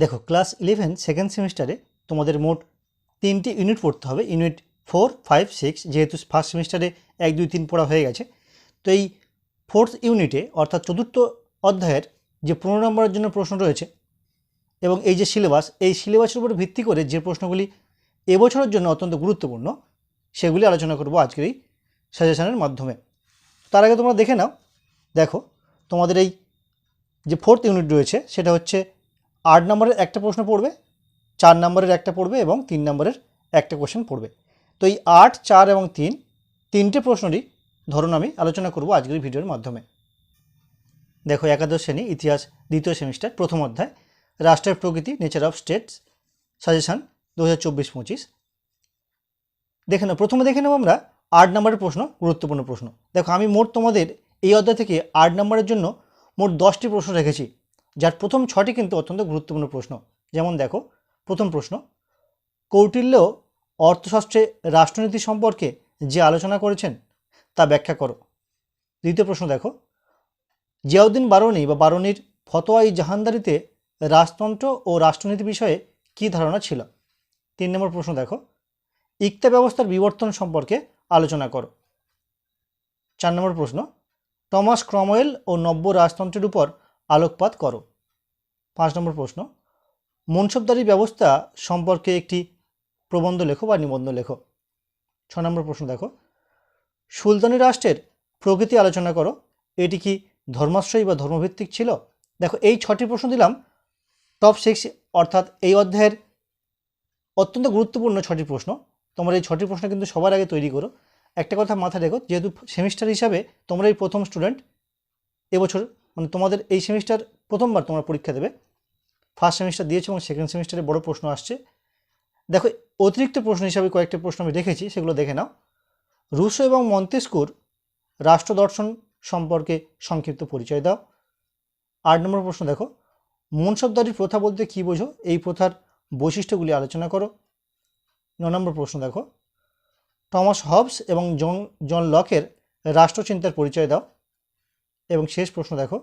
দেখো class eleven second সেমিস্টারে তোমাদের মোট তিনটি ইউনিট পড়তে হবে। ইউনিট ফোর ফাইভ সিক্স যেহেতু ফার্স্ট সেমিস্টারে এক, দুই, তিন পড়া হয়ে গেছে। তো এই ফোর্থ ইউনিটে অর্থাৎ চতুর্থ অধ্যায়ের যে পনেরো নম্বরের জন্য প্রশ্ন রয়েছে এবং এই যে সিলেবাস এই সিলেবাসের উপর ভিত্তি করে যে প্রশ্নগুলি এবছরের জন্য অত্যন্ত গুরুত্বপূর্ণ, সেগুলি আলোচনা করব আজকের এই সাজেশনের মাধ্যমে। তার আগে তোমরা দেখে নাও। দেখো, তোমাদের এই যে ফোর্থ ইউনিট রয়েছে, সেটা হচ্ছে আট নম্বরের একটা প্রশ্ন পড়বে, চার নম্বরের একটা পড়বে এবং তিন নম্বরের একটা কোশ্চেন পড়বে। তো এই আট, চার এবং তিন, তিনটে প্রশ্নরই ধরুন আমি আলোচনা করব আজকের ভিডিওর মাধ্যমে। দেখো একাদশ শ্রেণি, ইতিহাস, দ্বিতীয় সেমিস্টার, প্রথম অধ্যায়, রাষ্ট্রের প্রকৃতি নেচার অফ স্টেটস সাজেশন দু হাজার চব্বিশ পঁচিশ দেখে নাও, প্রথমে দেখে নেব আমরা আট নম্বরের প্রশ্ন, গুরুত্বপূর্ণ প্রশ্ন। দেখো আমি মোট তোমাদের এই অধ্যায় থেকে আট নম্বরের জন্য মোট দশটি প্রশ্ন রেখেছি। যার প্রথম ছটি কিন্তু অত্যন্ত গুরুত্বপূর্ণ প্রশ্ন। যেমন দেখো, প্রথম প্রশ্ন, কৌটিল্য অর্থশাস্ত্রে রাষ্ট্রনীতি সম্পর্কে যে আলোচনা করেছেন, তা ব্যাখ্যা করো। দ্বিতীয় প্রশ্ন দেখো, জিয়াউদ্দিন বারণী বা বারণীর ফতোয়াই জাহানদারিতে রাজতন্ত্র ও রাষ্ট্রনীতি বিষয়ে কী ধারণা ছিল? তিন নম্বর প্রশ্ন দেখো, ইকতা ব্যবস্থার বিবর্তন সম্পর্কে আলোচনা করো। চার নম্বর প্রশ্ন, টমাস ক্রমওয়েল ও নব্য রাজতন্ত্রের উপর আলোকপাত করো। পাঁচ নম্বর প্রশ্ন, মনসবদারি ব্যবস্থা সম্পর্কে একটি প্রবন্ধ লেখো বা নিবন্ধ লেখো। ছ নম্বর প্রশ্ন দেখো, সুলতানি রাষ্ট্রের প্রকৃতি আলোচনা করো, এটি কি ধর্মাশ্রয়ী বা ধর্মভিত্তিক ছিল? দেখো, এই ছটি প্রশ্ন দিলাম, টপ সিক্স অর্থাৎ এই অধ্যায়ের অত্যন্ত গুরুত্বপূর্ণ ছটি প্রশ্ন। তোমরা এই ছটি প্রশ্ন কিন্তু সবার আগে তৈরি করো। একটা কথা মাথায় রেখো, যেহেতু সেমিস্টার হিসাবে তোমরা এই প্রথম স্টুডেন্ট, এবছর মানে তোমাদের এই সেমিস্টার প্রথমবার তোমরা পরীক্ষা দেবে। ফার্স্ট সেমিস্টার দিয়েছ এবং সেকেন্ড সেমিস্টারে বড় প্রশ্ন আসছে। দেখো, অতিরিক্ত প্রশ্ন হিসাবে কয়েকটি প্রশ্ন আমি রেখেছি সেগুলো দেখে নাও। রুশো এবং মন্তেস্কুর রাষ্ট্র দর্শন সম্পর্কে সংক্ষিপ্ত পরিচয় দাও। আট নম্বর প্রশ্ন দেখো মনসবদারির প্রথা বলতে কী বোঝো? এই প্রথার বৈশিষ্ট্যগুলি আলোচনা করো। ন নম্বর প্রশ্ন দেখো, টমাস হবস এবং জন জন লকের রাষ্ট্রচিন্তার পরিচয় দাও। এবং শেষ প্রশ্ন দেখো,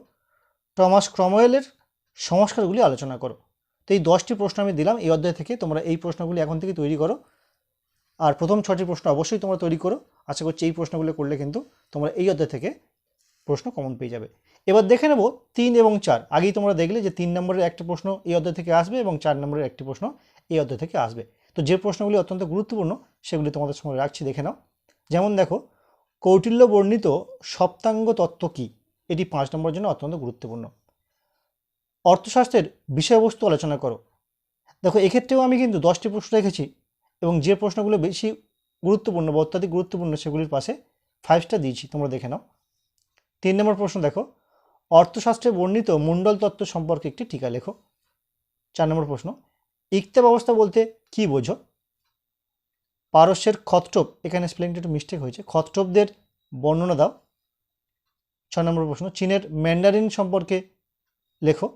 টমাস ক্রমওয়েলের সংস্কারগুলি আলোচনা করো। তো এই দশটি প্রশ্ন আমি দিলাম, এই অধ্যায় থেকে তোমরা এই প্রশ্নগুলি এখন থেকে তৈরি করো। আর প্রথম ছটি প্রশ্ন অবশ্যই তোমরা তৈরি করো। আশা করছি এই প্রশ্নগুলো করলে কিন্তু তোমরা এই অধ্যায় থেকে প্রশ্ন কমন পেয়ে যাবে। এবার দেখে নেব তিন এবং চার। আগেই তোমরা দেখলে যে তিন নম্বরের একটা প্রশ্ন এই অধ্যায় থেকে আসবে এবং চার নম্বরের একটি প্রশ্ন এই অধ্যায় থেকে আসবে। তো যে প্রশ্নগুলি অত্যন্ত গুরুত্বপূর্ণ সেগুলি তোমাদের সঙ্গে রাখছি, দেখে নাও। যেমন দেখো, কৌটিল্য বর্ণিত সপ্তাঙ্গ তত্ত্ব কী? এটি পাঁচ নম্বরের জন্য অত্যন্ত গুরুত্বপূর্ণ। অর্থশাস্ত্রের বিষয়বস্তু আলোচনা করো। দেখো, এক্ষেত্রেও আমি কিন্তু দশটি প্রশ্ন রেখেছি এবং যে প্রশ্নগুলো বেশি গুরুত্বপূর্ণ বা অত্যাধিক গুরুত্বপূর্ণ সেগুলির পাশে ফাইভ স্টার দিয়েছি, তোমরা দেখে নাও। তিন নম্বর প্রশ্ন দেখো, অর্থশাস্ত্রে বর্ণিত মণ্ডল তত্ত্ব সম্পর্কে একটি টিকা লেখো। চার নম্বর প্রশ্ন ইকতা ব্যবস্থা বলতে কি বোঝো? পারস্যের খতটপ, এখানে স্পেলিংটা একটু মিস্টেক হয়েছে, খতটপদের বর্ণনা দাও। ছ নম্বর প্রশ্ন, চীনের ম্যান্ডারিন সম্পর্কে লেখো।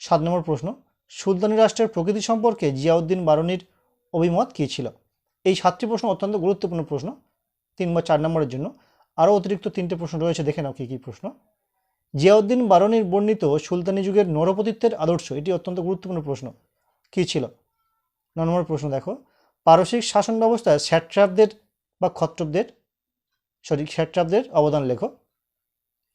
সাত নম্বর প্রশ্ন, সুলতানি রাষ্ট্রের প্রকৃতি সম্পর্কে জিয়াউদ্দিন বারণীর অভিমত কী ছিল? এই সাতটি প্রশ্ন অত্যন্ত গুরুত্বপূর্ণ প্রশ্ন, তিন বা চার নম্বরের জন্য। আরও অতিরিক্ত তিনটে প্রশ্ন রয়েছে, দেখে নাও কী কী প্রশ্ন। জিয়াউদ্দিন বারণীর বর্ণিত সুলতানি যুগের নরপতিত্বের আদর্শ, এটি অত্যন্ত গুরুত্বপূর্ণ প্রশ্ন। কী ছিল? ন নম্বর প্রশ্ন দেখো, পারসিক শাসন ব্যবস্থায় স্যাট্রাপদের বা ক্ষত্রপদের সরি স্যাট্রাপদের অবদান লেখো।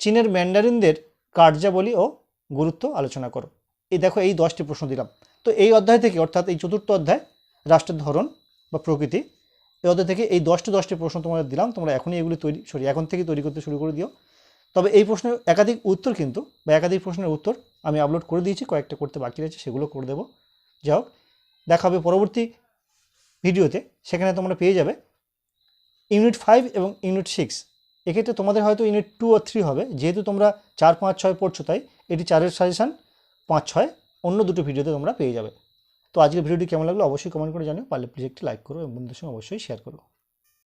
চীনের ম্যান্ডারিনদের কার্যাবলী ও গুরুত্ব আলোচনা করো। এই দেখো, এই দশটি প্রশ্ন দিলাম। তো এই অধ্যায় থেকে, অর্থাৎ এই চতুর্থ অধ্যায়, রাষ্ট্রের ধরন বা প্রকৃতি, এই অধ্যায় থেকে এই দশটি দশটি প্রশ্ন তোমাদের দিলাম। তোমরা এখনই এগুলি তৈরি, সরি, এখন থেকে তৈরি করতে শুরু করে দিও। তবে এই প্রশ্নের একাধিক উত্তর কিন্তু, বা একাধিক প্রশ্নের উত্তর আমি আপলোড করে দিয়েছি, কয়েকটা করতে বাকি রয়েছে, সেগুলো করে দেবো। যাই হোক, দেখা হবে পরবর্তী ভিডিওতে, সেখানে তোমরা পেয়ে যাবে ইউনিট ফাইভ এবং ইউনিট সিক্স এক্ষেত্রে তোমাদের হয়তো ইউনিট টু ও থ্রি হবে। যেহেতু তোমরা চার, পাঁচ, ছয় পড়ছো, তাই এটি চারের সাজেশান পাঁচ, ছয়, অন্য দুটো ভিডিওতে তোমরা পেয়ে যাবে। তো আজকের ভিডিওটি কেমন লাগল? অবশ্যই কমেন্ট করে জানিও। পারলে প্লিজ একটি লাইক করো এবং বন্ধুদের সঙ্গে অবশ্যই শেয়ার করো।